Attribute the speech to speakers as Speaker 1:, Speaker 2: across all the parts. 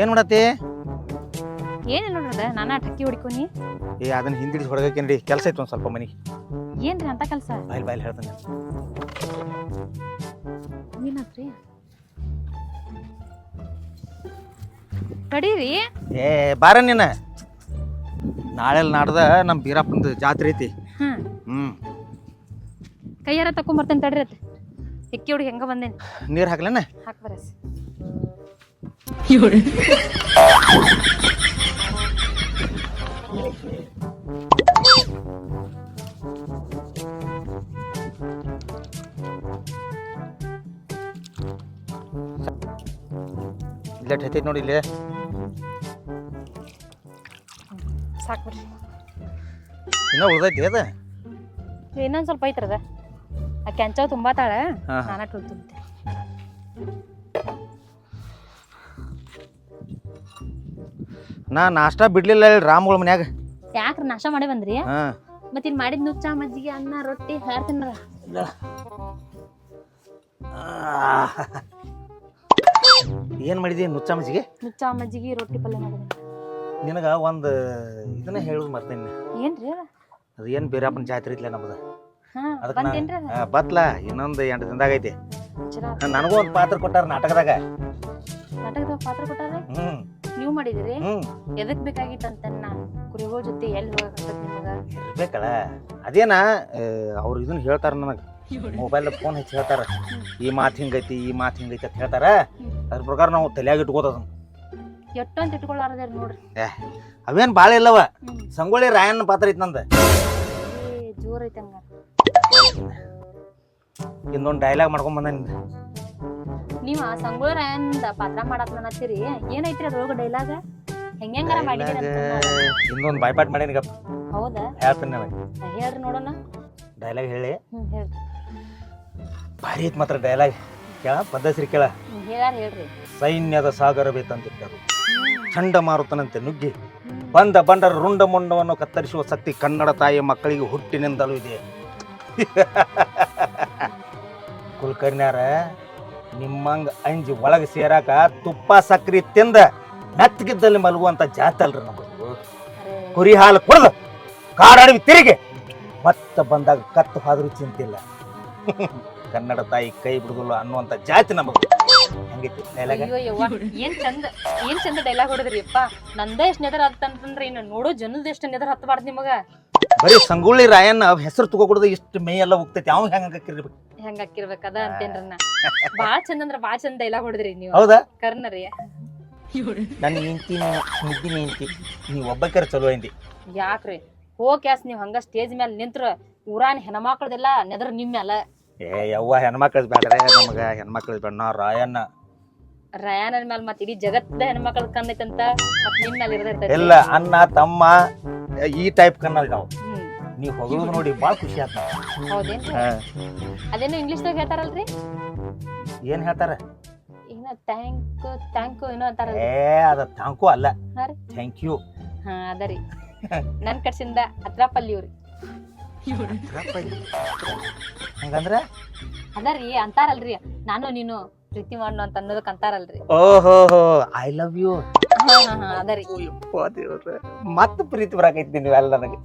Speaker 1: ಏನ್ ಮಾಡತ್ತಿ?
Speaker 2: ಏನಿಲ್ಲ ನೋಡ್ರದ ನಾನು ಟಕ್ಕಿ ಹೊಡಿಕೋನಿ
Speaker 1: ಏ ಅದನ್ನ ಹಿಂದಿಡಿಸಿ ಹೊಡಗಕೇನ್ರಿ ಕೆಲಸ ಐತೆ ಒಂದು ಸ್ವಲ್ಪ ಮನಿ.
Speaker 2: ಏನ್ರಿ ಅಂತ ಕೆಲಸ?
Speaker 1: ಬಾಯ್ ಬಾಯ್ ಹೇಳ್ತಾನೆ.
Speaker 2: ಏನಾತ್ರಿ? ಕಡೀರಿ
Speaker 1: ಏ ಬಾರ ನೀನ. ನಾಳೆ ನಾಡ್ದ ನಮ್ಮ ಬೀರಪ್ಪಂದು ಜಾತ್ರೆ ಐತಿ.
Speaker 2: ಹ್ಮ್
Speaker 1: ಹ್ಮ್.
Speaker 2: ಕೈಯಾರ ತಕೊಂಬರ್ತೇನೆ ತಡ್ರಿ ಅತ್ತೆ ಹೆಕ್ಕಿ ಹುಡುಗಿ ಹೆಂಗ ಬಂದೇನಿ?
Speaker 1: ನೀರ್ ಹಾಕ್ಲೇನ?
Speaker 2: ಹಾಕ್ ಬರಸ್.
Speaker 1: ಇಲ್ಲೇ ಐತೈತಿ ನೋಡಿ ಇಲ್ಲೇ.
Speaker 2: ಸಾಕ್ ಬಿಡ್ರಿ
Speaker 1: ಇನ್ನ ಉಳ್ದೈತಿ ಅದ?
Speaker 2: ಇನ್ನೊಂದ್ ಸ್ವಲ್ಪ ಐತ್ರದ ಆ ಕೆಂಚವ್ ತುಂಬಾತಾಳ
Speaker 1: ಹಾ, ಹಾ.
Speaker 2: ನಾನಾ
Speaker 1: ನಾ ನಾಷ್ಟಾ ಬಿಡ್ಲಿಲ್ಲ ಇಲ್ಲಿ ರಾಮ್ಗಳ ಮನ್ಯಾಗ.
Speaker 2: ಯಾಕ್ರ ನಾಷ್ಟಾ ಮಾಡಿ ಬಂದ್ರಿ?
Speaker 1: ಹಾ.
Speaker 2: ಮತ್ತಿನ್ ಮಾಡಿದ್ ನುಚ್ಚ ಮಜ್ಜಿಗೆ ಅನ್ನ ರೊಟ್ಟಿ ಹೇಳ್ತೀನಲ್ಲ
Speaker 1: ಏನ್ ಮಾಡಿದಿ ನುಚ್ಚ ಮಜ್ಜಿಗೆ?
Speaker 2: ನುಚ್ಚ ಮಜ್ಜಿಗೆ ರೊಟ್ಟಿ ಪಲ್ಯ ಮಾಡಿದ್ರಿ
Speaker 1: ನಿನಗ ಒಂದು ಇದನ್ನ ಹೇಳುದು ಮರ್ತೇನೆ
Speaker 2: ಏನ್ರಿ ಅದ?
Speaker 1: ಅದು ಏನು ಬೀರಪ್ಪನ ಜಾತ್ರೆ ಐತ್ಲ ನಮ್ದು?
Speaker 2: ಹಾ
Speaker 1: ಅದಕ್ಕೆ
Speaker 2: ಅದ?
Speaker 1: ಬತ್ಲ ಇನ್ನೊಂದು ಎಂಟು ದಿನದಾಗ ಐತಿ.
Speaker 2: ಚಲೋ ಆತ್.
Speaker 1: ನನಗೂ ಒಂದು ಪಾತ್ರ ಕೊಟ್ಟಾರ ನಾಟಕದಾಗ.
Speaker 2: ನಾಟಕದಾಗ ಪಾತ್ರ ಕೊಟ್ಟಾರ?
Speaker 1: ಹ್ಮ್.
Speaker 2: ನೀವು ಮಾಡಿದಿರಿ?
Speaker 1: ಹ್ಮ್.
Speaker 2: ಎದಕ್ ಬೇಕಾಗಿತ್ತಂತ ಕುರಿಗಳ ಜೊತೆ ಎಲ್ಲಿ ಹೋಗಕತ್ತದ ನಿಮಗ?
Speaker 1: ಇರ್ಬೇಕಲ್ಲ ಅದೇನ ಅವ್ರು ಇದನ್ನ ಹೇಳ್ತಾರ ನನಗೆ. ಮೊಬೈಲ್ ಫೋನ್ ಹಚ್ಚಿ ಹೇಳ್ತಾರ. ಈ ಮಾತು ಹಿಂಗೈತಿ ಈ ಮಾತು ಹಿಂಗೈತಿ ಅಂತ ಹೇಳ್ತಾರ. ಅದ್ರ ಪ್ರಕಾರ ನಾವು ತಲೆಯಾಗಿ ಇಟ್ಕೋತದ
Speaker 2: ಎಟ್ಟು ಅಂತ ಇಟ್ಕೊಳ್ಳಾರದಾರ ನೋಡ್ರಿ.
Speaker 1: ಅವೇನ್ ಭಾಳ ಇಲ್ಲವ.
Speaker 2: ಹ್ಮ್.
Speaker 1: ಸಂಗೊಳ್ಳಿ ರಾಯಣ್ಣ ಪಾತ್ರ ಐತಿ ನಂದ.
Speaker 2: ಏ ಜೋರ್ ಐತೆ
Speaker 1: ಇನ್ನೊಂದು ಡೈಲಾಗ್ ಮಾಡ್ಕೊಂಡ್ ಬಂದ
Speaker 2: ನೀವ ಸಂಗೊಳ್ಳಿ ರಾಯಂದ ಪಾತ್ರ ಮಾಡತ್ ಅನ್ನತ್ತೀರಿ ಏನೈತ್ರಿ ಅದ್ರೊಳಗ ಡೈಲಾಗ ಹೆಂಗಾರ ಮಾಡಿದಿರಿ ನಾನು.
Speaker 1: ಇನ್ನೊಂದು ಬಾಯ್ಪಾಟ್ ಮಾಡೀನಿ
Speaker 2: ಹೌದಾ?
Speaker 1: ಹೇಳ್ತೀನಿ ನನಗೆ.
Speaker 2: ಹೇಳ್ರಿ ನೋಡೋಣ.
Speaker 1: ಡೈಲಾಗ್ ಹೇಳಿ.
Speaker 2: ಹ್ಮ್ ಹೇಳ್ರಿ.
Speaker 1: ಭಾರಿ ಐತ್ ಮಾತ್ರ ಡೈಲಾಗ್ ಕೇಳ ಪದ್ಧತಿ ಕೇಳ.
Speaker 2: ಹೇಳಾರ ಹೇಳ್ರಿ.
Speaker 1: ಸೈನ್ಯದ ಸಾಗರ ಚಂಡ ಚಂಡಮಾರುತನಂತೆ ನುಗ್ಗಿ. ಬಂದ ಬಂಡರ ರುಂಡ ಮುಂಡವನ್ನು ಕತ್ತರಿಸುವ ಶಕ್ತಿ ಕನ್ನಡ ತಾಯಿಯ ಮಕ್ಕಳಿಗೆ ಹುಟ್ಟಿನಿಂದಲೂ ಇದೆ. ಕುಲಕರ್ಣ್ಯಾರ ನಿಮ್ಮಂಗ ಅಂಜಿ ಒಳಗೆ ಸೇರಾಕ ತುಪ್ಪ, ಸಕ್ರಿ ತಿಂದ ಮೆತ್ತಗಿದ್ದಲ್ಲಿ ಮಲಗುವಂತ ಜಾತಿ ಅಲ್ರಿ ನಮ್ಮದು ಕುರಿ ಹಾಲು ಕುಡ್ದು ಕಾಡಾಡವಿ ತಿರುಗಿ ಮತ್ತೆ ಬಂದಾಗ ಕತ್ತು ಹಾದ್ರೂ ಚಿಂತಿಲ್ಲ. ಕನ್ನಡ ತಾಯಿ ಕೈ ಬಿಡುದಿಲ್ಲ ಅನ್ನುವಂತ ಜಾತಿ ನಮಗೆ. ಹಂಗೈತಿ ಡೈಲಾಗ
Speaker 2: ಏನ್ ಚಂದ ಏನ್ ಚಂದ ಡೈಲಾಗ್ ಹೊಡೆದ್ರಿ ಅಪ್ಪ ನಂದೇ ಎಷ್ಟು ನೆದರ್ ಹತ್ತಂತಂದ್ರೆ ಇನ್ನು ನೋಡೋ ಜನದ ಎಷ್ಟು ನೆದರ್ ಹತ್ತಬಾರ್ದು ನಿಮಗ.
Speaker 1: ಬರೀ ಸಂಗೊಳ್ಳಿ ರಾಯಣ್ಣ ಹೆಸರು ತಗೋಕೊಡದ ಇಷ್ಟು ಮೈ ಎಲ್ಲ ಹೋಗ್ತೈತಿ. ಅವ್ ಹೆಂಗ ಹಾಕಿರ್ಬೇಕು?
Speaker 2: ಹೆಂಗ ಹಾಕಿರ್ಬೇಕ? ಅದ ಅಂತೇನ್ರ ನಾ. ಬಾಳ್ ಚಂದ ಅಂದ್ರ ಬಾಳ ಚಂದ ಡೈಲಾಗ್ ಹೊಡೆದ್ರಿ ನೀವು.
Speaker 1: ಹೌದಾ?
Speaker 2: ಕರ್ನರಿ
Speaker 1: ನನ್ನ ಹೆಂಡತಿ ಮುದ್ದಿನ ಹೆಂಡ್ತಿ. ನೀ ಒಬ್ಬಕ್ಕರ ಚಲೋ ಐತಿ
Speaker 2: ಯಾಕ್ರಿ? ಹೋಗ್ ಕ್ಯಾಸ್ ನೀವ್ ಹಂಗ ಸ್ಟೇಜ್ ಮೇಲೆ ನಿಂತ್ರ ಊರಾನ್ ಹೆಣ್ಮಕ್ಳದೆಲ್ಲ ನೆದ್ರ ನಿಮ್ ಮ್ಯಾಲ.
Speaker 1: ಏ ಯವ್ವ ಹೆಣ್ಮಕ್ಳದ್ ಬೇಡ ನಮಗ. ಹೆಣ್ಮಕ್ಳದ್ ಬೇಡ ನಾ ರಾಯಣ್ಣ.
Speaker 2: ರಯಾನನ್ ಮ್ಯಾಲ ಮತ್ ಇಡೀ ಜಗತ್ತದ ಹೆಣ್ಮಕ್ಳ ಕಣ್ಣೈತಂತ ಮತ್ ನಿಮ್ ಮ್ಯಾಲ ಇರ್ತೈತಿ
Speaker 1: ಇಲ್ಲ ಅಣ್ಣ ತಮ್ಮ ಈ ಟೈಪ್ ಕಣ್ಣಲ್ಲಿ ನಾವು. ನೀವು ಹೊಗಳೋದು ನೋಡಿ ಭಾಳ ಖುಷಿ ಆತ
Speaker 2: ಹೌದೇನ್ರಿ? ಅದೇನೋ ಇಂಗ್ಲಿಷ್ದಾಗ ಹೇಳ್ತಾರಲ್ರಿ?
Speaker 1: ಏನ್ ಹೇಳ್ತಾರ?
Speaker 2: ಏನೋ ಥ್ಯಾಂಕ್ ಥ್ಯಾಂಕ್ ಏನೋ ಅಂತಾರ
Speaker 1: ಏ ಅದ ಥ್ಯಾಂಕು ಅಲ್ಲ.
Speaker 2: ರೀ.
Speaker 1: ಥ್ಯಾಂಕ್ ಯು
Speaker 2: ಹಾ ಅದರಿ ನನ್ ಕಡ್ಸಿಂದ ಅತ್ರಾಪಲ್ಲಿ ಇವ್ರಿ.
Speaker 1: ಹಂಗಂದ್ರ?
Speaker 2: ರೀ ಅಂತಾರಲ್ರಿ. ನಾನು ನೀನು ಪ್ರೀತಿ ಮಾಡ್ನು ಅಂತ ಅನ್ನೋದಕ್ಕೆ ಅಂತಾರಲ್ರಿ.
Speaker 1: ಓಹೋ ಐ ಲವ್ ಯು
Speaker 2: ಹಾ ಹಾ ಮತ್ತ ಅದರಿ
Speaker 1: ಮತ್ತೆ ಪ್ರೀತಿ ಬರಾಕೈತಿ ನೀವೆಲ್ಲ ನನಗೆ.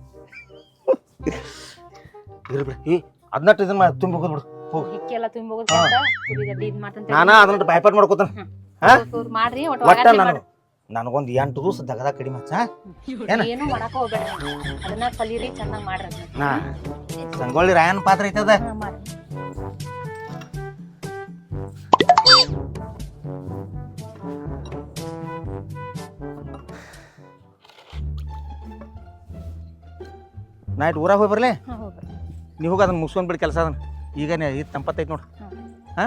Speaker 1: ಇರ್ಬಿಡಿ ಈ ಅದನ್ನಟ್ಟು ಇದನ್ನ ಮಾಡಿ ತುಂಬಿ ಹೋಗೋದು ಬಿಡು. ಹೋಗು
Speaker 2: ತುಂಬ ಇದ್ ಮಾಡ್ತಂತ
Speaker 1: ನಾನ ಅದನ್ನ ಬಾಯ್ಪಾಟ್ ಮಾಡ್ಕೋತಾನ. ಹಾ?
Speaker 2: ಮಾಡ್ರಿ ಒಟ್ಟು
Speaker 1: ಒಟ್ಟ
Speaker 2: ಒಗ್ಗರಣೆ
Speaker 1: ನನಗೆ ನನಗೊಂದು ಎಂಟು ದಿವಸ ದಗದ ಕಡಿಮೆ ಹಚ್ಚ ಏನ?
Speaker 2: ಏನು ಮಾಡಾಕ ಹೋಗ್ಬೇಡ್ರಿ. ಅದನ್ನ ಕಲೀರಿ ಚೆನ್ನಾಗಿ ಮಾಡ್ರಿ. ಅದನ್ನ.
Speaker 1: ನಾ. ಸಂಗೊಳ್ಳಿ ರಾಯನ್ ಪಾತ್ರ ಐತದ?
Speaker 2: ಹಾ ಮಾಡ್ರಿ.
Speaker 1: ನೈಟ್ ಊರಾಗ ಹೋಗಿ ಬರ್ಲೇ?
Speaker 2: ಹಾ
Speaker 1: ನೀವು ಹೋಗಿ ಅದನ್ನ ಮುಗಿಸ್ಕೊಂಡ್ಬಿಡಿ ಕೆಲಸ ಅದನ್ನ ಈಗ ಇದು ತಂಪತ್ತೈತಿ ನೋಡು. ಹಾ?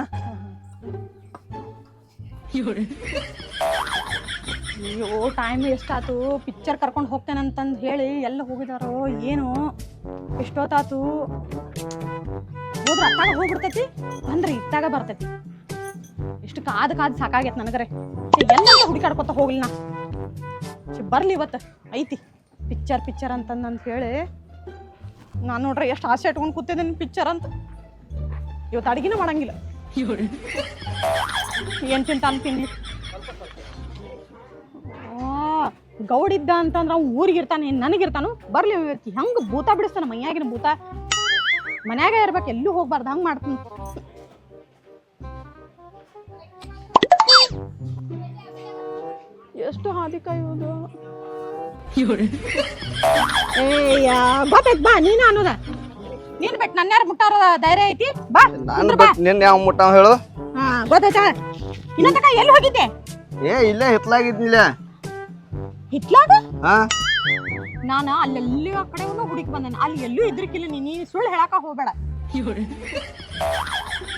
Speaker 3: ಅಯ್ಯೋ ಟೈಮ್ ಎಷ್ಟಾತು ಪಿಕ್ಚರ್ ಕರ್ಕೊಂಡು ಹೋಗ್ತೇನಂತಂದು ಹೇಳಿ ಎಲ್ಲ ಹೋಗಿದಾರೋ ಏನು ಎಷ್ಟೊತ್ತಾತು? ಹೋದ್ರೆ ಅತ್ತಾಗ ಹೋಗ್ಬಿಡ್ತೈತಿ ಬಂದ್ರೆ ಇತ್ತಾಗ ಬರ್ತೈತಿ. ಎಷ್ಟು ಕಾದು ಕಾದು ಸಾಕಾಗೈತೆ ನನಗರೆ. ಎಲ್ಲ ಹುಡುಕಾಡ್ಕೊತ ಹೋಗ್ಲಿ ನಾ? ಬರ್ಲಿ ಇವತ್ತು. ಐತಿ. ಪಿಕ್ಚರ್ ಪಿಕ್ಚರ್ ಅಂತಂದು ಹೇಳಿ ನಾನು ನೋಡ್ರಿ ಎಷ್ಟು ಆಸೆ ಇಟ್ಕೊಂಡು ಕೂತಿದ್ದೀನಿ ಪಿಕ್ಚರ್ ಅಂತ. ಇವತ್ತು ಅಡಿಗೆನೂ ಮಾಡಂಗಿಲ್ಲ. ಏನು ತಿಂತ ತಿನ್ಲಿ ಗೌಡಿದ್ದ ಅಂತಂದ್ರೆ ಅವ್ನು ಊರಿಗೆ ಇರ್ತಾನೆ ನನಗಿರ್ತಾನು ಬರ್ಲಿ ಹೆಂಗೆ ಭೂತ ಬಿಡಿಸ್ತಾನ ಮೈಯಾಗಿನ ಭೂತ? ಮನ್ಯಾಗ ಇರ್ಬೇಕು, ಎಲ್ಲೂ ಹೋಗ್ಬಾರ್ದು, ಹಂಗೆ ಮಾಡ್ತೀನಿ. ಎಷ್ಟು ಹಾದಿ ಕಾಯೋದು? ಏಯ್ಯ ಗೊತ್ತೈತ್ ಬಾ ನೀನು ಅನ್ನೋದ. ನೀನ್ ಬಿಟ್ಟು ನನ್ನ ಯಾರು ಮುಟ್ಟಾರ ಧೈರ್ಯ ಐತಿ? ಬಾ
Speaker 4: ನಾನು
Speaker 3: ಕುಂದ್ರ ಬಾ.
Speaker 4: ನಿನ್ನೆ ಯಾವ ಮುಟ್ಟಾವ ಹೇಳು.
Speaker 3: ಹಾ ಗೊತ್ತಾಯ್ತಾ ಇನ್ನೊಂದಕ ಎಲ್ಲಿ ಹೋಗಿದ್ದೆ?
Speaker 4: ಏ ಇಲ್ಲೇ ಹಿತ್ಲಾಗಿದ್ನಿಲ್ಲ.
Speaker 3: ಹಿತ್ಲಾಗ?
Speaker 4: ಹಾ.
Speaker 3: ನಾನು ಅಲ್ಲೆಲ್ಲಿ ಆ ಕಡೆ ಹುಡುಕಿ ಬಂದೇನೆ. ಅಲ್ಲಿ ಎಲ್ಲೂ ಇದ್ರಕ್ಕಿಲ್ಲ ನೀ ನೀನ್ ಸುಳ್ಳು ಹೇಳಕ ಹೋಗ್ಬೇಡ.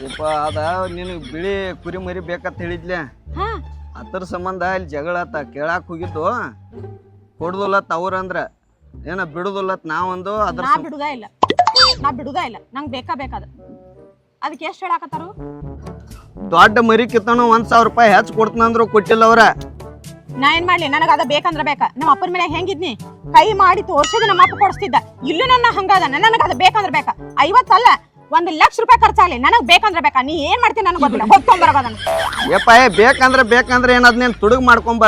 Speaker 4: ಯಪ್ಪ ಅದ ನಿನಗೆ ಬಿಳಿ ಕುರಿ ಮರಿ ಬೇಕಂತ ಹೇಳಿದ್ಲೆ.
Speaker 3: ಹಾ.
Speaker 4: ಅದ್ರ ಸಂಬಂಧ ಅಲ್ಲಿ ಜಗಳ ಆತ ಕೇಳಾಕ್ ಹೋಗಿದ್ದು. ಕೊಡುದಿಲ್ಲತ್ ಅವ್ರ ಅಂದ್ರ. ಏನ ಬಿಡುದಿಲ್ಲತ್ ನಾವೊಂದು ಅದ್ರ
Speaker 3: ನಾ ಇಲ್ಲ. ನಾ ಬಿಡುದ ಇಲ್ಲ. ನಂಗೆ ಬೇಕಾ ಬೇಕಾದ ಅದಕ್ಕೆ ಎಷ್ಟು ಹೇಳಾಕತ್ತಾರು?
Speaker 4: ದೊಡ್ಡ ಮರಿ ಕಿತ್ತನು ಒಂದ್ ಸಾವಿರ ರೂಪಾಯಿ ಹೆಚ್ಚು ಕೊಡ್ತನಂದ್ರು ಕೊಟ್ಟಿಲ್ಲ ಅವ್ರ.
Speaker 3: ನಾ ಏನ್ ಮಾಡ್ಲಿ? ನನಗ ಅದ ಬೇಕಂದ್ರ ಬೇಕ? ನಮ್ಮ ಅಪ್ಪನ ಮೇಲೆ ಹೆಂಗಿದ್ನಿ? ಕೈ ಮಾಡಿ ತೋರ್ಸಿದ ನಮ್ಮ ಅಪ್ಪ ಕೊಡಿಸ್ತಿದ್ದ. ಇಲ್ಲ ನನ್ನ ಹಂಗಾದ ನನಗ ಅದ ಬೇಕಂದ್ರ ಬೇಕ? ಐವತ್ತಲ್ಲ ಒಂದ್ ಲಕ್ಷ ರೂಪಾಯಿ ಖರ್ಚಾಗ್ಲಿ. ನನಗ್ ಬೇಕಂದ್ರ ಬೇಕಾ? ನೀ ಏನ್ ಮಾಡ್ತೀನಿ ನನಗೆ ಗೊತ್ತಿಲ್ಲ. ಹೊತ್ಕೊಂಬರೋದನ್ನ
Speaker 4: ಯಪ್ಪ ಏ ಬೇಕಂದ್ರೆ ಬೇಕಂದ್ರೆ ಏನದ್ ನೀನ್ ತುಡುಗ್ ಮಾಡ್ಕೊಂಡ್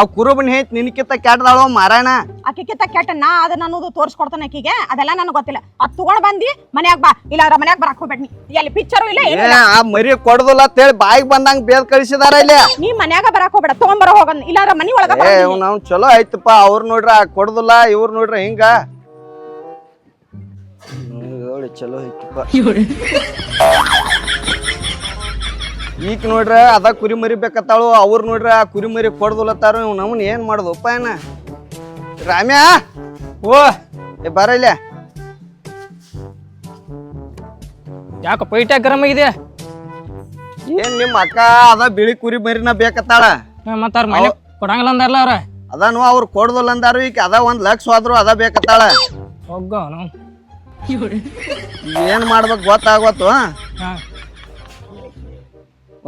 Speaker 4: ಅವ್ ಕುರುಬನ್ ಹೇತ್ ನಿನ್ಕಿತ್ತ ಕೆಟ್ಟದಾಳು ಮಾರಾಯಣ.
Speaker 3: ಆಕಿಕ್ಕಿಂತ ಕೆಟ್ಟ ನಾ ಅದನ್ನ ಅನ್ನೋದು ತೋರ್ಸ್ಕೊಡ್ತಾನೆ ಆಕಿಗೆ. ಅದೆಲ್ಲ ನನಗೆ ಗೊತ್ತಿಲ್ಲ. ಅದ್ ತಗೊಂಡ್ ಬಂದಿ ಮನ್ಯಾಗ ಬಾ. ಇಲ್ಲಾಂದ್ರ ಮನ್ಯಾಗ ಬರಾಕ್ ಹೋಗ್ಬೇಡ ನೀ ಎಲ್ಲಿ ಪಿಕ್ಚರು ಇಲ್ಲ
Speaker 4: ಏ
Speaker 3: ಇಲ್ಲ
Speaker 4: ಆ ಮರಿ ಕೊಡುದಿಲ್ಲ ಅಂತೇಳಿ ಬಾಯಿಗೆ ಬಂದಂಗ ಬೇದ್ ಕಳಿಸಿದಾರ ಇಲ್ಲಿ.
Speaker 3: ನೀ ಮನ್ಯಾಗ ಬರಾಕ್ ಹೋಗ್ಬೇಡ ತಗೊಂಬರ ಹೋಗನ್ ಇಲ್ಲಾಂದ್ರ ಮನಿ ಒಳಗ
Speaker 4: ಏ ನಾವು ಚಲೋ ಆಯ್ತಪ್ಪ ಅವ್ರು ನೋಡ್ರ ಕೊಡುದಿಲ್ಲ ಇವ್ರ ನೋಡ್ರ ಹಿಂಗ. ನೋಡಿ ಚಲೋ ಐತಪ್ಪ ಈಗ ನೋಡ್ರ ಅದ ಕುರಿ ಮರಿ ಬೇಕತ್ತಾಳು ಅವ್ರ ನೋಡ್ರ ಆ ಕುರಿ ಮರಿ ಕೊಡ್ದಲತ್ತಾರ ಇವ್ ಏನು ಏನ? ರಾಮ್ಯಾ? ಓ ಏ ಬರ ಇಲ್ಲ.
Speaker 5: ಯಾಕ ಪೈಟ ಗರಮ ಆಗಿದೆ?
Speaker 4: ಏನ್ ನಿಮ್ಮ ಅಕ್ಕ ಅದ ಬಿಳಿ ಕುರಿ ಮರಿನ ಬೇಕತ್ತಾಳ?
Speaker 5: ಮತ್ತ ಅವ್ರ ಮನೆ ಕೊಡಂಗಿಲ್ಲ ಅಂದಾರಲ್ಲ ಅವ್ರ.
Speaker 4: ಅದನು ಅವ್ರು ಕೊಡ್ದಲ್ಲ ಅಂದಾರು ಈಗ ಅದ ಒಂದ್ ಲಕ್ಷ ಹೋದ್ರು ಅದ ಬೇಕತ್ತಾಳ. ಏನ್ ಮಾಡ್ಬೇಕು ಗೊತ್ತಾಗೋತು
Speaker 5: ಹಾ.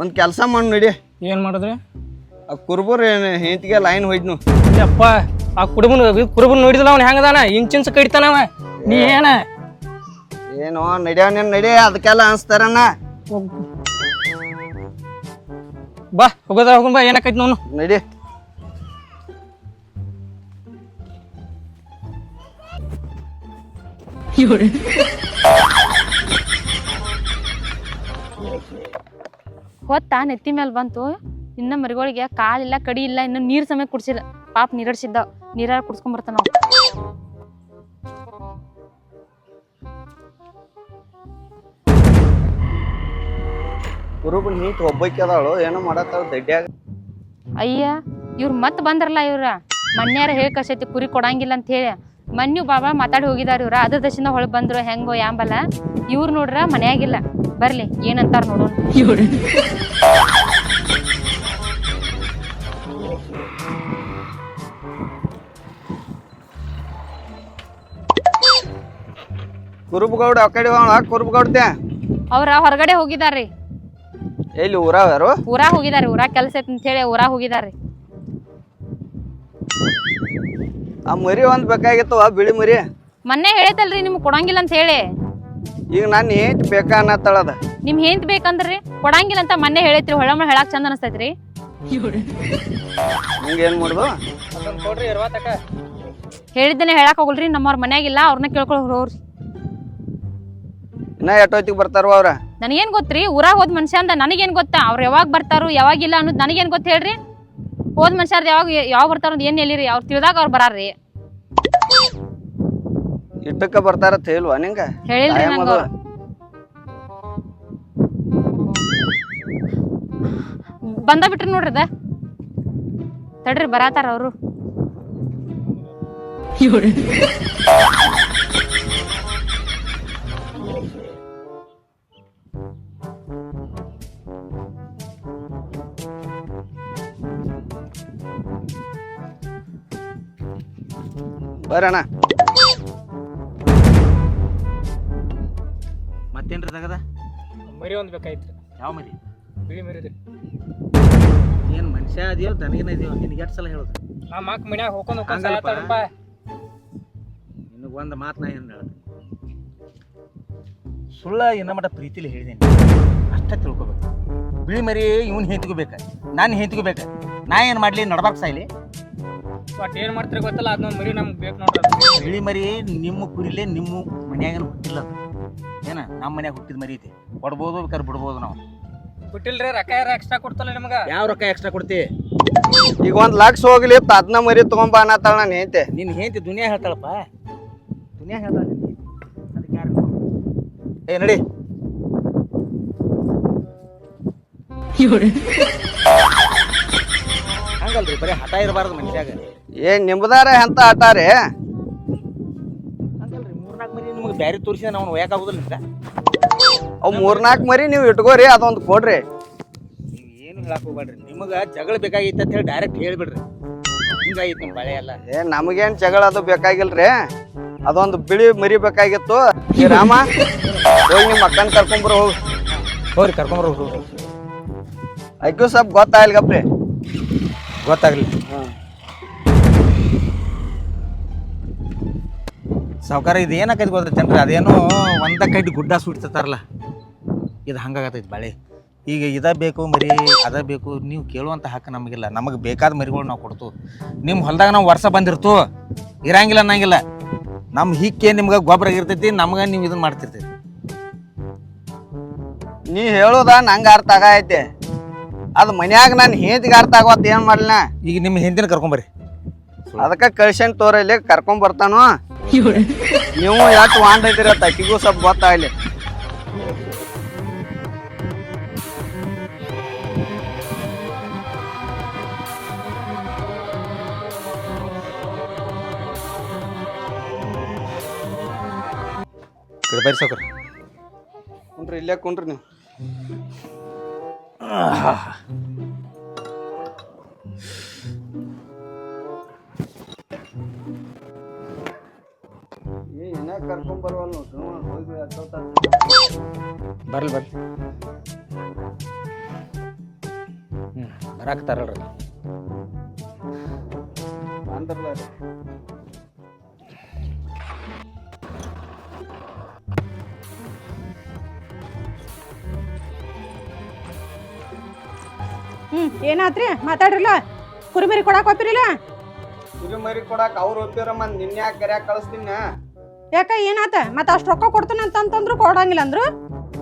Speaker 4: ಒಂದ್ ಕೆಲಸ ಮಾಡಿ ನಡಿ.
Speaker 5: ಏನ್ ಮಾಡಿದ್ರಿ?
Speaker 4: ಆ ಕುರುಬರ್ ಹೆಂತಿಗೆ ಲೈನ್ ಹೋಯ್ನು
Speaker 5: ಅಪ್ಪ ಆ ಕುಡುಬನ್ ಕುರುಬನ್ ನೋಡಿದ್ಲ ಅವ್ನ ಹೆಂಗದಾನ ಇಂಚಿಂಚ ಕಡಿತಾನವ ನೀ ಏನ?
Speaker 4: ಏನೋ ನಡ್ಯಾವ ನೀನ್ ನಡಿ ಅದಕ್ಕೆಲ್ಲ ಅನ್ಸ್ತಾರಣ್ಣ
Speaker 5: ಬಾ ಹೋಗೋದ ಹೋಗೋಣ ಬಾ ಏನಕ್ಕೈತಿ ನೋನು
Speaker 4: ನಡಿ.
Speaker 2: ಹೊತ್ತ ನೆತ್ತಿ ಮೇಲೆ ಬಂತು ಇನ್ನ ಮರಿಗಳಿಗೆ ಕಾಲಿಲ್ಲ ಕಡಿ ಇಲ್ಲ ಇನ್ನು ನೀರ್ ಸಮಯ ಕುಡ್ಸಿಲ್ಲ ಪಾಪ ನೀರಡ್ಸಿದ್ದ. ನೀರ ಕುಡ್ಸ್ಕೊಂಡ್ ಬರ್ತಾನ
Speaker 4: ಒಬ್ಬಕ್ಕೆ ಅದಾಳು ಏನೋ ಮಾಡತ್ತಾಳ ದಡ್ಡ್ಯಾಗ?
Speaker 2: ಅಯ್ಯ ಇವ್ರು ಮತ್ ಬಂದ್ರಲ್ಲ ಇವ್ರ. ಮನ್ಯಾರ ಹೇಳಿ ಕಸೈತಿ ಕುರಿ ಕೊಡಂಗಿಲ್ಲ ಅಂತ ಹೇಳಿ. ಮನ್ಯು ಬಾಬಾ ಮಾತಾಡಿ ಹೋಗಿದಾರ ಇವ್ರ. ಅದ್ರ ದಶಿಂದ ಹೊಳ್ ಬಂದ್ರು ಹೆಂಗೋ ಯಾಂಬಲ್ಲ ಇವ್ರ ನೋಡ್ರ ಮನ್ಯಾಗಿಲ್ಲ. ಬರ್ಲಿ ಏನಂತಾರ ನೋಡೋಣ.
Speaker 4: ಕುರುಬಗೌಡ ಆ ಕಡೆ ಹೋಗೋಣ
Speaker 2: ಅವ್ರ ಹೊರಗಡೆ ಹೋಗಿದಾರ್ರಿ.
Speaker 4: ಎಲ್ಲಿ ಊರ ಯಾರು
Speaker 2: ಊರಾಗ ಹೋಗಿದಾರಿ ಊರಾಗ ಕೆಲಸ ಐತಿ ಅಂತ ಹೇಳಿ ಊರಾಗ ಹೋಗಿದಾರ್ರಿ.
Speaker 4: ಆ ಮರಿ ಒಂದ್ ಬೇಕಾಗಿತ್ತು ಬಿಳಿ ಮರಿ.
Speaker 2: ಮೊನ್ನೆ ಹೇಳೈತಲ್ರಿ ನಿಮ್ಗೆ ಕೊಡಂಗಿಲ್ಲ ಅಂತ ಹೇಳಿ.
Speaker 4: ಈಗ ನಾನು ಏಟ್ ಬೇಕಾ ಅನ್ನತ್ತಳದ.
Speaker 2: ನಿಮ್ ಹೆಂತ್ ಬೇಕಂದ್ರಿ ಕೊಡಂಗಿಲ್ಲ ಅಂತ ಮೊನ್ನೆ ಹೇಳೈತ್ರಿ ಹೊಳಮ ಹೇಳಾಕ್ ಚಂದ ಅನಸ್ತೈತ್ರಿ.
Speaker 4: ಮಾಡುದು?
Speaker 2: ಹೇಳಿದ್ದೇನೆ ಹೇಳಕ್ ಹೋಗಲ್ರಿ ನಮ್ಮವ್ರ ಮನ್ಯಾಗಿಲ್ಲ ಅವ್ರನ್ನ ಕೇಳ್ಕೊಳ್ ಹೋಗ್ರಿ.
Speaker 4: ಇನ್ನ ಎಟ್ಟೋತಿಗೆ ಬರ್ತಾರೋ ಅವ್ರ?
Speaker 2: ನನಗೇನ್ ಗೊತ್ತ್ರಿ ಊರಾಗ ಹೋದ್ ಮನುಷ್ಯ ಅಂದ ನನಗೇನ್ ಗೊತ್ತಾ ಅವ್ರು ಯಾವಾಗ ಬರ್ತಾರೋ ಯಾವಾಗಿಲ್ಲ ಅನ್ನೋದು ನನಗೇನ್ ಗೊತ್ತ ಹೇಳ್ರಿ? ಹೋದ್ ಮನುಷ್ಯರ್ದು ಯಾವಾಗ ಯಾವಾಗ ಬರ್ತಾರ ಏನ್ ಹೇಳಿರಿ ಅವ್ರು ತಿಳಿದಾಗ ಅವ್ರು ಬರಾರ್ರಿ.
Speaker 4: ಇಟ್ಟಕ್ಕ ಬರ್ತಾರತ್ ಹೇಳುವ ನಿಂಗ
Speaker 2: ಹೇಳಿಲ್ರಿ
Speaker 4: ಕಾಯಂ
Speaker 2: ನಂಗ
Speaker 4: ಅದು.
Speaker 2: ಅವ್ರು. ಬಂದ ಬಿಟ್ರಿ ನೋಡ್ರಿ ಅದ ತಡ್ರಿ ಬರಾತಾರ ಅವರು
Speaker 4: ಬರಣ.
Speaker 1: ಮತ್ತೇನ್ರಿ ತಗದ?
Speaker 5: ಮರಿ ಒಂದು ಬೇಕಾಯ್ತು
Speaker 1: ಯಾವ ಮರಿ?
Speaker 5: ಬಿಳಿ ಮರಿ
Speaker 1: ಏನು ಮನುಷ್ಯ ಅದಿಯೋ ದನಗಿನ ಇದೆಯೋ ನಿನಗೆ ಎಷ್ಟು ಸಲ ಹೇಳೋದು?
Speaker 5: ನಾ ಮಕ್ಕ ಮನ್ಯಾಗ ಹೋಗ್ಕೊಂಡು.
Speaker 1: ನಿನಗೆ ಒಂದು ಮಾತು ನಾ ಏನು ಹೇಳೋದು? ಸುಳ್ಳ ಏನೋ ಮಟ ಪ್ರೀತಿಲಿ ಹೇಳಿದ್ದೀನಿ ಅಷ್ಟೇ ತಿಳ್ಕೊಬೇಕು. ಬಿಳಿ ಮರಿ ಇವ್ನ ಹೆಂತಿಗೋಬೇಕ ನಾನು ಹೆಂತಿಗೋಬೇಕ ನಾ ಏನು ಮಾಡಲಿ? ನಡ್ಬಾರ್ಕ್ ಸಾಯ್ಲಿ?
Speaker 5: ಒಟ್ಟು ಏನ್ ಮಾಡ್ತಾರೆ ಗೊತ್ತಲ್ಲ ಅದ್ನ ಮರಿ ನಮ್ಗೆ ಬೇಕು ನೋಡ್ರಿ ಇಳಿ
Speaker 1: ಬಿಳಿ ಮರಿ ನಿಮ್ಮ ಕುರಿಲೆ ನಿಮ್ಮ ಮನ್ಯಾಗ ಹುಟ್ಟಿಲ್ಲ ಅದು. ಏನ ನಮ್ಮ ಮನ್ಯಾಗ ಹುಟ್ಟಿದ ಮರಿ ಐತಿ. ಕೊಡ್ಬೋದು ಬೇಕಾದ್ರೆ ಬಿಡ್ಬೋದು ನಾವು.
Speaker 5: ಬಿಟ್ಟಿಲ್ರಿ ರೊಕ್ಕ ಯಾರ ಎಕ್ಸ್ಟ್ರಾ ಕೊಡ್ತಲ್ಲ ನಿಮ್ಗೆ?
Speaker 1: ಯಾವ ರೊಕ್ಕ ಎಕ್ಸ್ಟ್ರಾ ಕೊಡ್ತಿ?
Speaker 4: ಈಗ ಒಂದ್ ಲಕ್ಷ ಹೋಗ್ಲಿ ಅದ್ನ ಮರಿ ತಗೊಂಬ ಅನ್ನತ್ತಾಳ ನಾನು ಹೇಳ್ತೆ
Speaker 1: ನಿನ್ ಹೆಂಡತಿ ದುನಿಯಾ ಹೇಳ್ತಾಳಪ್ಪ. ದುನಿಯಾ ಹೇಳ್ತಾಳ. ಅದಕ್ಕೆ ಯಾರು ಏ ನಡಿ. ಹಂಗಲ್ರಿ ಬರೀ ಹಠ ಇರಬಾರ್ದು ಮನುಷ್ಯಾಗ.
Speaker 4: ಏ ನಿಮ್ದಾರ ಎಂತ ಆಟಾರೆ?
Speaker 1: ಹಂಗಲ್ರಿ ಮೂರ್ನಾಲ್ಕು ಮರಿ ನಿಮ್ಗೆ ಬ್ಯಾರೆ ತೋರಿಸಿದ ನಾವು ಒಯ್ಯಾಕಾಗುದಿಲ್ಲ ನಿಮ್ಗೆ
Speaker 4: ಅವ್ ಮೂರ್ನಾಲ್ಕು ಮರಿ ನೀವು ಇಟ್ಕೋರಿ ಅದೊಂದು ಕೊಡ್ರಿ.
Speaker 1: ನೀವು ಏನು ಹೇಳಕ್ ಹೋಗ್ಬೇಡ್ರಿ ನಿಮಗೆ ಜಗಳ ಬೇಕಾಗಿತ್ತು ಅಂತ ಹೇಳಿ ಡೈರೆಕ್ಟ್ ಹೇಳ್ಬಿಡ್ರಿ. ಹಿಂಗಾಗಿತ್ತು ನಿಮ್ಮ ಬಳೆ ಎಲ್ಲ.
Speaker 4: ಏ ನಮಗೇನ್ ಜಗಳ ಅದು ಬೇಕಾಗಿಲ್ರಿ? ಅದೊಂದು ಬಿಳಿ ಮರಿ ಬೇಕಾಗಿತ್ತು. ಈ ರಾಮ ಹೋಗಿ ನಿಮ್ಮ ಅಕ್ಕನ ಕರ್ಕೊಂಬರು ಹೋಗಿ.
Speaker 1: ಹೋಗ್ರಿ ಕರ್ಕೊಂಬರ್
Speaker 4: ಅಕ್ಕೂ ಸ್ವಲ್ಪ ಗೊತ್ತಾಗಲ್ಗಪ್ರಿ
Speaker 1: ಗೊತ್ತಾಗ್ಲಿ ಸಾವುಕಾರ ಇದು ಏನಾಕೈತಿ ಗೊತ್ತೈತೇನ್ರಿ ಅದೇನೋ ಒಂದ ಕೈಟಿ ಗುಡ್ಡ ಸುಡ್ತಿರ್ತಾರಲ್ಲ ಇದು ಹಂಗಾಗತೈತಿ ಬಾಳೆ. ಈಗ ಇದ ಬೇಕು ಮರಿ ಅದ ಬೇಕು ನೀವು ಕೇಳುವಂಥ ಹಕ್ಕು ನಮಗಿಲ್ಲ. ನಮಗೆ ಬೇಕಾದ ಮರಿಗಳು ನಾವು ಕೊಡ್ತು. ನಿಮ್ಮ ಹೊಲದಾಗ ನಾವು ವರ್ಷ ಬಂದಿರ್ತು. ಇರಂಗಿಲ್ಲ ಅನ್ನಂಗಿಲ್ಲ. ನಮ್ಮ ಹಿಕ್ಕೆ ನಿಮ್ಗೆ ಗೊಬ್ಬರ ಆಗಿರ್ತೈತಿ ನಮ್ಗೆ ನೀವು ಇದನ್ನ ಮಾಡ್ತಿರ್ತೀರಿ.
Speaker 4: ನೀ ಹೇಳೋದ ನಂಗೆ ಅರ್ಥ ಆಗೈತೆ. ಅದು ಮನ್ಯಾಗ ನಾನು ಹೆಂಡತಿಗೆ ಅರ್ಥ ಆಗೋತ್ ಏನು ಮಾಡ್ಲಿನ
Speaker 1: ಈಗ ನಿಮ್ಮ ಹಿಂದಿನ ಕರ್ಕೊಂಬರ್ರಿ
Speaker 4: ಅದಕ್ಕೆ ಕಳ್ಸನ್ ತೋರಲ್ಲಿ ಕರ್ಕೊಂಡ್ ಬರ್ತಾನು. ನೀವು ಯಾಕೆ ವಾಂಡ್ ಐತಿರ ತಕ್ಕಿಗೂ ಸ್ವಲ್ಪ ಗೊತ್ತಾಗ್ಲಿ
Speaker 1: ಬರ್ರಿ
Speaker 4: ಕುಂಡ್ರಿ ಇಲ್ಲೇ ಕುಂಡ್ರಿ ನೀವು. ಏ ಕರ್ಕೊಂಡ್ ಬರುವಲ್ಲ ಹೋಗಿ
Speaker 1: ಬರ್ಲಿ ಬರ್ಲಿ. ಹ್ಞೂ ಬರಾಕ್ತಾರಲ್ರಿ
Speaker 4: ಅಂದ್ರಲ್ಲ
Speaker 3: ಹ್ಮ್ ಏನಾತ್ರಿ? ಮಾತಾಡ್ರಲ್ಲ? ಕುರಿಮರಿ ಕೊಡಾಕ್ ಹೋಗ್ತಿರಿಲ್ಲ
Speaker 4: ಕುರಿ ಮರಿ ಕೊಡಾಕ ಅವ್ರು ಒಪ್ಪಿರಮ್ಮ ನಿನ್ನೆ ಯಾಕೆ ಕರ್ಯಾಕ ಕಳಿಸ್ತೀನಿ
Speaker 3: ಯಾಕ ಏನಾತ? ಮತ್ತೆ ಅಷ್ಟು ರೊಕ್ಕ ಕೊಡ್ತಾನ ಅಂತಂದ್ರು ಕೊಡಂಗಿಲ್ಲ ಅಂದ್ರು?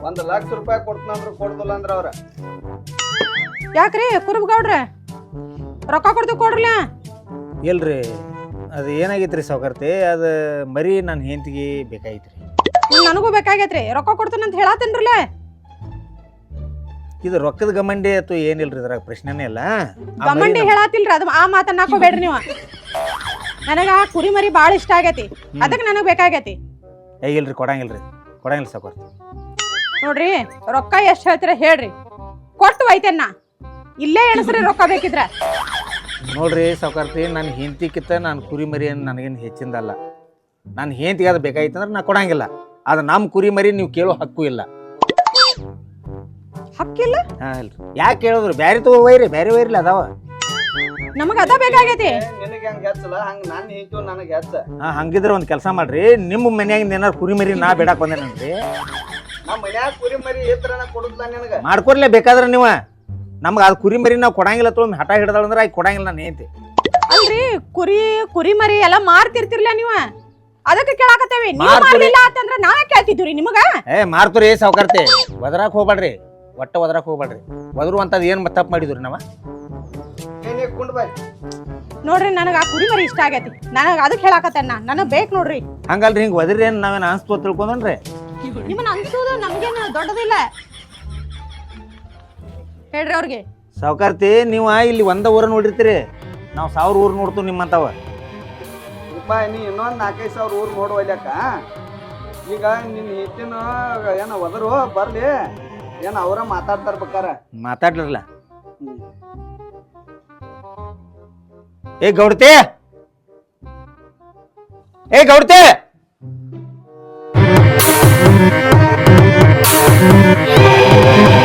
Speaker 4: ಒಂದ್ ಲಕ್ಷ ರೂಪಾಯಿ ಕೊಡ್ತಂದ್ರ ಕೊಡ್ದಿಲ್ಲ ಅಂದ್ರ ಅವ್ರ.
Speaker 3: ಯಾಕ್ರಿ ಕುರುಬ ಗೌಡ್ರ ರೊಕ್ಕ ಕೊಡ್ತು ಕೊಡ್ರಲ್ಲ?
Speaker 1: ಇಲ್ರಿ ಅದು ಏನಾಗೈತ್ರಿ ಸೌಕರ್ತಿ? ಅದು ಮರಿ ನನ್ನ ಹೆಂಡತಿಗೆ ಬೇಕಾಗಿತ್ತು ರೀ
Speaker 3: ಹ್ಮ್, ನನಗೂ ಬೇಕಾಗೈತ್ರಿ. ರೊಕ್ಕ ಕೊಡ್ತಾನ ಅಂತ ಹೇಳತ್ತೇನ್ರಲ್ಲ
Speaker 1: ಇದು ರೊಕ್ಕದ ಗಮಂಡಿ ಅಥವಾ ಏನಿಲ್ರಿ ಇದ್ರಾಗ ಪ್ರಶ್ನೆನೇ ಇಲ್ಲ. ಆ ಮರಿ
Speaker 3: ಗಮಂಡಿ
Speaker 1: ನಮ್-
Speaker 3: ಹೇಳತ್ತಿಲ್ರಿ ಅದು ಆ ಮಾತನ್ನ ಹಾಕೋಬೇಡ್ರಿ ನೀವು. ನನಗ ಆ ಕುರಿ ಮರಿ ಬಾಳ ಇಷ್ಟ ಆಗೈತಿ. ಅದಕ್ಕೆ ನನಗ್ ಬೇಕಾಗೈತಿ.
Speaker 1: ಏ ಇಲ್ರಿ ಕೊಡಂಗಿಲ್ರಿ. ಕೊಡಂಗಿಲ್ಲ ಸಾಕು
Speaker 3: ನೋಡ್ರಿ ರೊಕ್ಕ ಎಷ್ಟ್ ಹೇಳ್ತೀರ ಹೇಳ್ರಿ. ಕೊಟ್ಟು ಒಯ್ತೇನ ಇಲ್ಲೇ ಎಣಸ್ರಿ ರೊಕ್ಕ ಬೇಕಿದ್ರ.
Speaker 1: ನೋಡ್ರಿ ಸಾವುಕಾರ್ತಿ ನನ್ನ ಹೆಂಡತಿಕಿತ್ತ ನಾನು ಕುರಿ ಮರಿ ಏನು ನನಗೇನು ಹೆಚ್ಚಿಂದಲ್ಲ. ನನ್ನ ಹೆಂಡತಿಗೆ ಅದು ಬೇಕಾಗಿತ್ತು ಅಂದ್ರೆ ನಾ ಕೊಡಂಗಿಲ್ಲ. ಅದು ನಮ್ಮ ಕುರಿ ಮರಿ ನೀವು ಕೇಳೋ ಹಕ್ಕು ಇಲ್ಲ.
Speaker 3: ಹಕ್ಕಿಲ್ಲ?
Speaker 1: ಹಾಂ ಇಲ್ರಿ. ಯಾಕೆ ಕೇಳಿದ್ರು? ಬ್ಯಾರೆ ತಗೋ ಒಯ್ರಿ ಬ್ಯಾರೆ ಒಯ್ರಿಲ್ಲ ಅದಾವ.
Speaker 3: ನಮಗ ಅದ ಬೇಕಾಗೈತಿ.
Speaker 4: ನಿನಗೆ ಹೆಂಗ್ ಹೆಚ್ಚಲ್ಲ ಹಂಗ ನಾನು ಹಿಂಟು ನನಗೆ ಹೆಚ್ಚ.
Speaker 1: ಹಾಂ ಹಂಗಿದ್ರೆ ಒಂದು ಕೆಲಸ ಮಾಡ್ರಿ. ನಿಮ್ಮ ಮನ್ಯಾಗಿಂದ ಏನಾರು ಕುರಿ ಮರಿ ನಾ ಬೇಡಕ್ ಬಂದೇನಂತ್ರಿ
Speaker 4: ನಮ್ಮ ಮನ್ಯಾಗ ಕುರಿ ಮರಿ ಅದ್ ಕೊಡುದ್ಲ ನಿನಗ.
Speaker 1: ಮಾಡ್ಕೊಡ್ಲೇ ಬೇಕಾದ್ರೆ ನೀವು. ನಮ್ಗೆ ಅದು ಕುರಿ ಮರಿ ನಾವು ಕೊಡಂಗಿಲ್ಲ ತೊಗೊಂಡು ಹಠ ಹಿಡ್ದಾಳಂದ್ರೆ ಅಂದ್ರೆ ಆಗ ಕೊಡಂಗಿಲ್ಲ ನಾನು ಏನಂತೆ
Speaker 3: ಅಲ್ರಿ ಕುರಿ ಕುರಿ ಮರಿ ಎಲ್ಲ ಮಾರ್ತಿರ್ತಿರ್ಲ ನೀವ. ಅದಕ್ಕೆ ಕೇಳಾಕತ್ತೇವಿ. ನೀವ್
Speaker 1: ಮಾರ್ತೀರಿ.
Speaker 3: ಮಾರ್ಲಿಲ್ಲ ಅಂತಂದ್ರ ನಾವೇ ಕೇಳ್ತಿದ್ವಿ ನಿಮಗ.
Speaker 1: ಏ ಮಾರ್ತುರಿ ಸಾವುಕಾರ್ತಿ. ಒದರಾಕ್ ಹೋಗ್ಬೇಡ್ರಿ ಒಟ್ಟ ಒದರಾಕ್ ಹೋಗ್ಬೇಡ್ರಿ ಒದರು ಅಂತದ್ ಏನು ತಪ್ಪು ಮಾಡಿದ್ರಿ ನಾವ?
Speaker 3: ನೋಡ್ರಿ ನನಗ ಆ ಕುರಿ ಮರಿ ಇಷ್ಟ ಆಗೈತಿ. ನನಗ ಅದಕ್ಕೆ ಹೇಳಾಕತ್ತೇನ ನನಗ್ ಬೇಕ್ ನೋಡ್ರಿ.
Speaker 1: ಹಂಗಲ್ರಿ ಹಿಂಗ್ ಒದ್ರಿ ಏನ್ ನಾವೇನ್ ಅನ್ಸ್ತು ತಿಳ್ಕೊಂಡ್ರಿ
Speaker 3: ನಿಮ್ಮನ್ನ ಅನ್ಸೋದು ನಮ್ಗೇನು ದೊಡ್ಡದಿಲ್ಲ. ಹೇಳ್ರಿ ಅವ್ರಿಗೆ.
Speaker 1: ಸಾವುಕಾರ್ತಿ ನೀವು ಇಲ್ಲಿ ಒಂದ ಊರ ನೋಡಿರ್ತೀರಿ. ನಾವು ಸಾವಿರ ಊರು ನೋಡ್ತು ನಿಮ್ಮಂತವ.
Speaker 4: ರೂಪಾಯಿ ನೀ ಇನ್ನೊಂದ್ ನಾಲ್ಕೈದು ಸಾವಿರ ಊರ್ ನೋಡುವಲ್ಯಾಕ ಈಗ ನಿನ್ನ ಹೆಚ್ಚಿನ ಏನ ಒದರು ಬರಲಿ. ಏನ ಅವ್ರ ಮಾತಾಡ್ತಾರ ಬೇಕಾರ?
Speaker 1: ಮಾತಾಡ್ಲಿರಲ್ಲ ಏ ಗೌಡತೆ ಏ ಗೌಡತೆ Thank you.